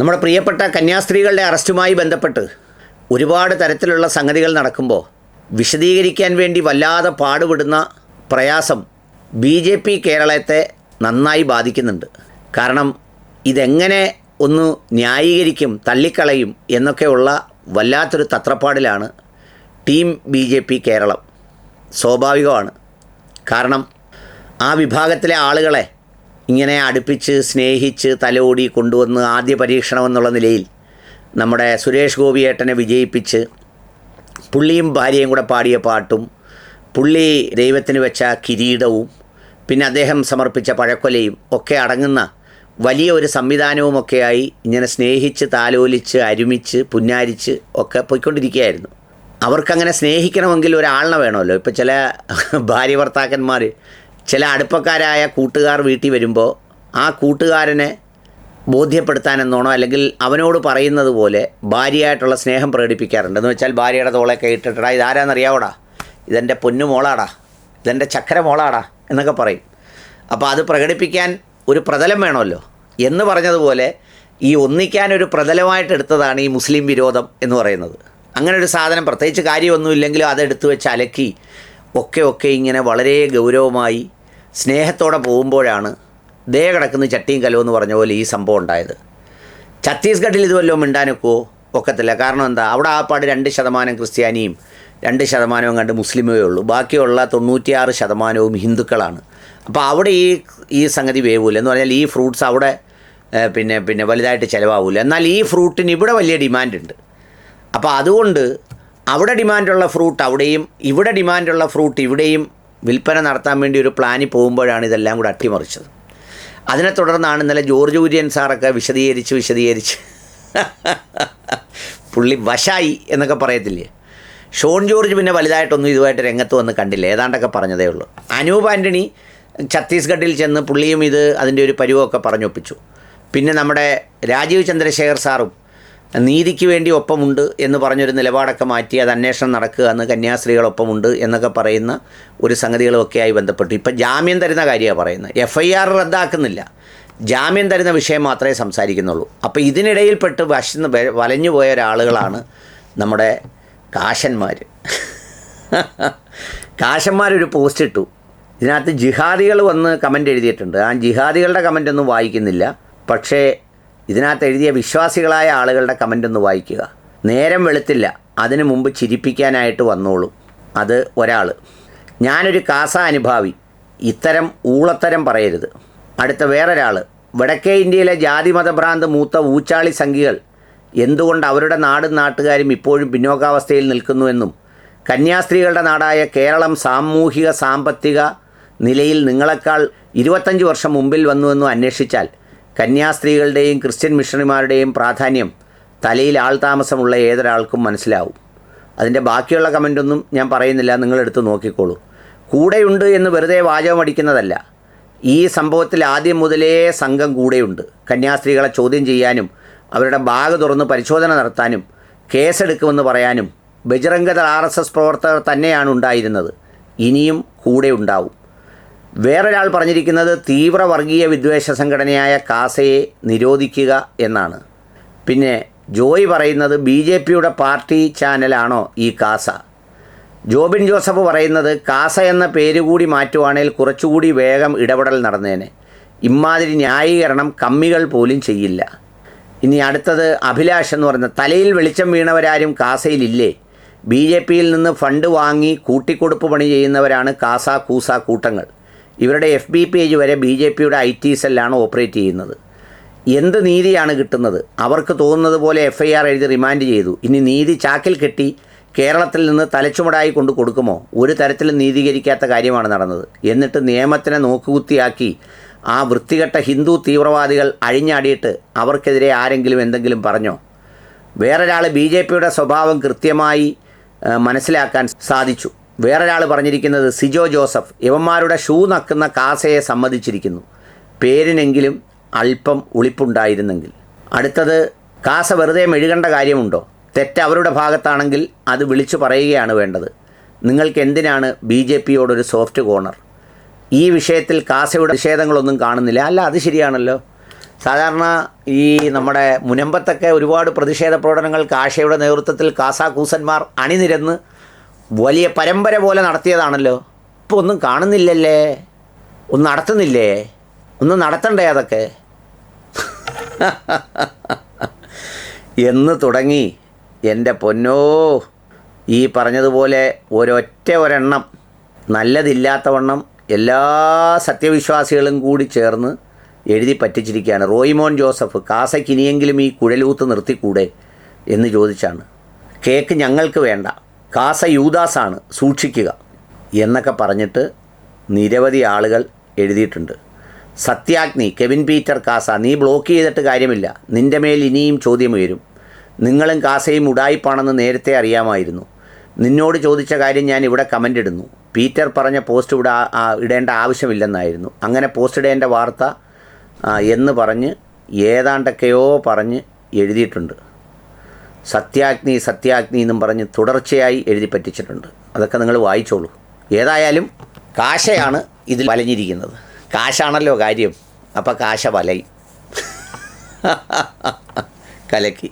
നമ്മുടെ പ്രിയപ്പെട്ട കന്യാസ്ത്രീകളുടെ അറസ്റ്റുമായി ബന്ധപ്പെട്ട് ഒരുപാട് തരത്തിലുള്ള സംഗതികൾ നടക്കുമ്പോൾ വിശദീകരിക്കാൻ വേണ്ടി വല്ലാതെ പാടുപെടുന്ന പ്രയാസം ബി ജെ പി കേരളത്തെ നന്നായി ബാധിക്കുന്നുണ്ട്. കാരണം ഇതെങ്ങനെ ഒന്ന് ന്യായീകരിക്കും തള്ളിക്കളയും എന്നൊക്കെയുള്ള വല്ലാത്തൊരു തത്രപ്പാടിലാണ് team B J P Keralam. സ്വാഭാവികമാണ്. കാരണം ആ വിഭാഗത്തിലെ ആളുകളെ ഇങ്ങനെ അടുപ്പിച്ച് സ്നേഹിച്ച് തലോടി കൊണ്ടുവന്ന് ആദ്യ പരീക്ഷണം എന്നുള്ള നിലയിൽ നമ്മുടെ സുരേഷ് ഗോപിയേട്ടനെ വിജയിപ്പിച്ച് പുള്ളിയും ഭാര്യയും കൂടെ പാടിയ പാട്ടും പുള്ളി ദൈവത്തിന് വെച്ച കിരീടവും പിന്നെ അദ്ദേഹം സമർപ്പിച്ച പഴക്കൊലയും ഒക്കെ അടങ്ങുന്ന വലിയ ഒരു സംവിധാനവുമൊക്കെയായി ഇങ്ങനെ സ്നേഹിച്ച് താലോലിച്ച് അരുമിച്ച് പുന്നാരിച്ച് ഒക്കെ പോയിക്കൊണ്ടിരിക്കുകയായിരുന്നു. അവർക്കങ്ങനെ സ്നേഹിക്കണമെങ്കിൽ ഒരാളിനെ വേണമല്ലോ. ഇപ്പോൾ ചില ഭാര്യ ഭർത്താക്കന്മാർ ചില അടുപ്പക്കാരായ കൂട്ടുകാർ വീട്ടിൽ വരുമ്പോൾ ആ കൂട്ടുകാരനെ ബോധ്യപ്പെടുത്താനെന്നോണോ അല്ലെങ്കിൽ അവനോട് പറയുന്നത് പോലെ ഭാര്യയായിട്ടുള്ള സ്നേഹം പ്രകടിപ്പിക്കാറുണ്ട്. എന്ന് വെച്ചാൽ ഭാര്യയുടെ തോളെ കൈയിട്ടിട്ടാ ഇതാരാന്നറിയാവോടാ? ഇതെന്റെ പൊന്നു മോളാടാ. ഇതെന്റെ ചക്കര മോളാടാ. എന്നൊക്കെ പറയും. അപ്പോൾ അത് പ്രകടിപ്പിക്കാൻ ഒരു പ്രതലം വേണമല്ലോ. എന്ന് പറഞ്ഞതുപോലെ ഈ ഒന്നിക്കാൻ ഒരു പ്രതലമായിട്ട് എടുത്തതാണ് ഈ മുസ്ലിം വിരോധം എന്ന് പറയുന്നത്. അങ്ങനെ ഒരു സാധനം പ്രത്യേകിച്ച് കാര്യമൊന്നുമില്ലെങ്കിലും അതെടുത്ത് വെച്ച് അലക്കി ഒക്കെ ഒക്കെ ഇങ്ങനെ വളരെ ഗൗരവമായി സ്നേഹത്തോടെ പോകുമ്പോഴാണ് ദേ കിടക്കുന്ന ചട്ടിയും കലവും എന്ന് പറഞ്ഞ പോലെ ഈ സംഭവം ഉണ്ടായത്. ഛത്തീസ്ഗഡിൽ ഇത് വല്ലതും മിണ്ടാനൊക്കുമോ ഒക്കത്തില്ല. കാരണം എന്താ? അവിടെ ആ പാട് രണ്ട് ശതമാനം ക്രിസ്ത്യാനിയും രണ്ട് ശതമാനവും കണ്ട് മുസ്ലിമേ ഉള്ളൂ. ബാക്കിയുള്ള തൊണ്ണൂറ്റിയാറ് ശതമാനവും ഹിന്ദുക്കളാണ്. അപ്പോൾ അവിടെ ഈ ഈ സംഗതി വേവൂല. എന്ന് പറഞ്ഞാൽ ഈ ഫ്രൂട്ട്സ് അവിടെ പിന്നെ പിന്നെ വലുതായിട്ട് ചിലവാകില്ല എന്നാൽ ഈ ഫ്രൂട്ടിന് ഇവിടെ വലിയ ഡിമാൻഡുണ്ട്. അപ്പോൾ അതുകൊണ്ട് അവിടെ ഡിമാൻഡുള്ള ഫ്രൂട്ട് അവിടെയും ഇവിടെ ഡിമാൻഡുള്ള ഫ്രൂട്ട് ഇവിടെയും വിൽപ്പന നടത്താൻ വേണ്ടി ഒരു പ്ലാനിൽ പോകുമ്പോഴാണ് ഇതെല്ലാം കൂടെ അട്ടിമറിച്ചത്. അതിനെ തുടർന്നാണ് ഇന്നലെ ജോർജ് കുര്യൻ സാറൊക്കെ വിശദീകരിച്ച് വിശദീകരിച്ച് പുള്ളി വശായി എന്നൊക്കെ പറയത്തില്ലേ? ഷോൺ ജോർജ് പിന്നെ വലുതായിട്ടൊന്നും ഇതുമായിട്ട് രംഗത്ത് വന്ന് കണ്ടില്ല. ഏതാണ്ടൊക്കെ പറഞ്ഞതേ ഉള്ളൂ. അനൂപ് ആന്റണി ഛത്തീസ്ഗഡിൽ ചെന്ന് പുള്ളിയും ഇത് അതിന്റെ ഒരു പരിവമൊക്കെ പറഞ്ഞൊപ്പിച്ചു. പിന്നെ നമ്മുടെ രാജീവ് ചന്ദ്രശേഖർ സാറും നീതിക്ക് വേണ്ടി ഒപ്പമുണ്ട് എന്ന് പറഞ്ഞൊരു നിലപാടൊക്കെ മാറ്റി അത് അന്വേഷണം നടക്കുക എന്ന് കന്യാസ്ത്രീകളൊപ്പമുണ്ട് എന്നൊക്കെ പറയുന്ന ഒരു സംഗതികളുമൊക്കെയായി ബന്ധപ്പെട്ടു. ഇപ്പം ജാമ്യം തരുന്ന കാര്യമാണ് പറയുന്നത്. എഫ് ഐ ആർ റദ്ദാക്കുന്നില്ല. ജാമ്യം തരുന്ന വിഷയം മാത്രമേ സംസാരിക്കുന്നുള്ളൂ. അപ്പോൾ ഇതിനിടയിൽപ്പെട്ട് വശന്ന് വലഞ്ഞു പോയ ഒരാളുകളാണ് നമ്മുടെ കാശന്മാർ കാശന്മാരൊരു പോസ്റ്റ് ഇട്ടു. ഇതിനകത്ത് ജിഹാദികൾ വന്ന് കമന്റ് എഴുതിയിട്ടുണ്ട്. ആ ജിഹാദികളുടെ കമന്റ് ഒന്നും വായിക്കുന്നില്ല. പക്ഷേ ഇതിനകത്ത് എഴുതിയ വിശ്വാസികളായ ആളുകളുടെ കമന്റ് ഒന്ന് വായിക്കുക. നേരം വെളുത്തില്ല അതിനു മുമ്പ് ചിരിപ്പിക്കാനായിട്ട് വന്നോളൂ. അത് ഒരാൾ ഞാനൊരു കാസ അനുഭാവി ഇത്തരം ഊളത്തരം പറയരുത്. അടുത്ത വേറൊരാൾ വടക്കേ ഇന്ത്യയിലെ ജാതി മതഭ്രാന്ത് മൂത്ത ഊച്ചാളി സംഖികൾ എന്തുകൊണ്ട് അവരുടെ നാടും നാട്ടുകാരും ഇപ്പോഴും പിന്നോക്കാവസ്ഥയിൽ നിൽക്കുന്നുവെന്നും കന്യാസ്ത്രീകളുടെ നാടായ കേരളം സാമൂഹിക സാമ്പത്തിക നിലയിൽ നിങ്ങളെക്കാൾ ഇരുപത്തഞ്ച് വർഷം മുമ്പിൽ വന്നുവെന്നും അന്വേഷിച്ചാൽ കന്യാസ്ത്രീകളുടെയും ക്രിസ്ത്യൻ മിഷണറിമാരുടെയും പ്രാധാന്യം തലയിൽ ആൾ ആൾതാമസമുള്ള ഏതൊരാൾക്കും മനസ്സിലാവും. അതിന്റെ ബാക്കിയുള്ള കമന്റൊന്നും ഞാൻ പറയുന്നില്ല നിങ്ങളെടുത്ത് നോക്കിക്കോളൂ. കൂടെയുണ്ട് എന്ന് വെറുതെ വാചകം അടിക്കുന്നതല്ല. ഈ സംഭവത്തിൽ ആദ്യം മുതലേ സംഘം കൂടെയുണ്ട്. കന്യാസ്ത്രീകളെ ചോദ്യം ചെയ്യാനും അവരുടെ ബാഗ് തുറന്ന് പരിശോധന നടത്താനും കേസെടുക്കുമെന്ന് പറയാനും ബജറംഗദൾ ആർ എസ് എസ് പ്രവർത്തകർ തന്നെയാണ് ഉണ്ടായിരുന്നത്. ഇനിയും കൂടെ ഉണ്ടാവും. വേറൊരാൾ പറഞ്ഞിരിക്കുന്നത് തീവ്ര വർഗീയ വിദ്വേഷ സംഘടനയായ കാസയെ നിരോധിക്കുക എന്നാണ്. പിന്നെ ജോയ് പറയുന്നത് ബി ജെ പിയുടെ പാർട്ടി ചാനലാണോ ഈ കാസ? ജോബിൻ ജോസഫ് പറയുന്നത് കാസ എന്ന പേര് കൂടി മാറ്റുവാണെങ്കിൽ കുറച്ചുകൂടി വേഗം ഇടപെടൽ നടന്നേനെ. ഇമാതിരി ന്യായീകരണം കമ്മികൾ പോലും ചെയ്യില്ല. ഇനി അടുത്തത് അഭിലാഷ് എന്ന് പറയുന്നത് തലയിൽ വെളിച്ചം വീണവരാരും കാസയിലില്ലേ? ബി ജെ പിയിൽ നിന്ന് ഫണ്ട് വാങ്ങി കൂട്ടിക്കൊടുപ്പ് പണി ചെയ്യുന്നവരാണ് കാസ കൂസ കൂട്ടങ്ങൾ. ഇവരുടെ എഫ് ബി പേജ് വരെ ബി ജെ പിയുടെ ഐ ടി സെല്ലാണ് ഓപ്പറേറ്റ് ചെയ്യുന്നത്. എന്ത് നീതിയാണ് കിട്ടുന്നത്? അവർക്ക് തോന്നുന്നത് പോലെ എഫ് ഐ ആർ എഴുതി റിമാൻഡ് ചെയ്തു. ഇനി നീതി ചാക്കിൽ കെട്ടി കേരളത്തിൽ നിന്ന് തലച്ചുമടായി കൊണ്ട് കൊടുക്കുമോ? ഒരു തരത്തിലും നീതീകരിക്കാത്ത കാര്യമാണ് നടന്നത്. എന്നിട്ട് നിയമത്തിനെ നോക്കുകുത്തിയാക്കി ആ വൃത്തികെട്ട ഹിന്ദു തീവ്രവാദികൾ അഴിഞ്ഞാടിയിട്ട് അവർക്കെതിരെ ആരെങ്കിലും എന്തെങ്കിലും പറഞ്ഞോ? വേറൊരാൾ ബി ജെ പിയുടെ സ്വഭാവം കൃത്യമായി മനസ്സിലാക്കാൻ സാധിച്ചു. വേറൊരാൾ പറഞ്ഞിരിക്കുന്നത് സിജോ ജോസഫ് ഇവന്മാരുടെ ഷൂ നക്കുന്ന കാസയെ സമ്മതിച്ചിരിക്കുന്നു. പേരിനെങ്കിലും അല്പം ഉളിപ്പുണ്ടായിരുന്നെങ്കിൽ. അടുത്തത് കാസ വെറുതെ മെഴുകേണ്ട കാര്യമുണ്ടോ? തെറ്റ് അവരുടെ ഭാഗത്താണെങ്കിൽ അത് വിളിച്ചു പറയുകയാണ് വേണ്ടത്. നിങ്ങൾക്ക് എന്തിനാണ് ബി ജെ പിയോടൊരു സോഫ്റ്റ് കോർണർ? ഈ വിഷയത്തിൽ കാസയുടെ നിഷേധങ്ങളൊന്നും കാണുന്നില്ല. അല്ല അത് ശരിയാണല്ലോ. സാധാരണ ഈ നമ്മുടെ മുനമ്പത്തൊക്കെ ഒരുപാട് പ്രതിഷേധ പ്രകടനങ്ങൾ കാഷയുടെ നേതൃത്വത്തിൽ കാസാക്കൂസന്മാർ അണിനിരന്ന് വലിയ പരമ്പര പോലെ നടത്തിയതാണല്ലോ. ഇപ്പോൾ ഒന്നും കാണുന്നില്ലല്ലേ? ഒന്നും നടത്തുന്നില്ലേ? ഒന്നും നടത്തണ്ടേ അതൊക്കെ? എന്ന് തുടങ്ങി എന്റെ പൊന്നോ ഈ പറഞ്ഞതുപോലെ ഒരൊറ്റ ഒരെണ്ണം നല്ലതില്ലാത്തവണ്ണം എല്ലാ സത്യവിശ്വാസികളും കൂടി ചേർന്ന് എഴുതി പറ്റിച്ചിരിക്കുകയാണ്. റോയിമോൻ ജോസഫ് കാസയ്ക്ക് ഇനിയെങ്കിലും ഈ കുഴലൂത്ത് നിർത്തിക്കൂടെ എന്ന് ചോദിച്ചാണ്. കേക്ക് ഞങ്ങൾക്ക് വേണ്ട. കാസ യൂദാസാണ് സൂക്ഷിക്കുക എന്നൊക്കെ പറഞ്ഞിട്ട് നിരവധി ആളുകൾ എഴുതിയിട്ടുണ്ട്. സത്യാഗ്നി കെവിൻ പീറ്റർ കാസ നീ ബ്ലോക്ക് ചെയ്തിട്ട് കാര്യമില്ല. നിന്റെ മേൽ ഇനിയും ചോദ്യം ഉയരും. നിങ്ങളും കാസയും ഉടായിപ്പാണെന്ന് നേരത്തെ അറിയാമായിരുന്നു. നിന്നോട് ചോദിച്ച കാര്യം ഞാൻ ഇവിടെ കമന്റ് ഇടുന്നു. പീറ്റർ പറഞ്ഞ പോസ്റ്റ് ഇവിടെ ഇടേണ്ട ആവശ്യമില്ലെന്നായിരുന്നു. അങ്ങനെ പോസ്റ്റ് ഇടേണ്ട വാർത്ത എന്ന് പറഞ്ഞ് ഏതാണ്ടൊക്കെയോ പറഞ്ഞ് എഴുതിയിട്ടുണ്ട്. സത്യാഗ്നി സത്യാഗ്നി എന്നും പറഞ്ഞ് തുടർച്ചയായി എഴുതി പറ്റിച്ചിട്ടുണ്ട്. അതൊക്കെ നിങ്ങൾ വായിച്ചോളൂ. ഏതായാലും കാശയാണ് ഇതിൽ വലഞ്ഞിരിക്കുന്നത്. കാശാണല്ലോ കാര്യം. അപ്പം കാശ വലയും. കലക്കി.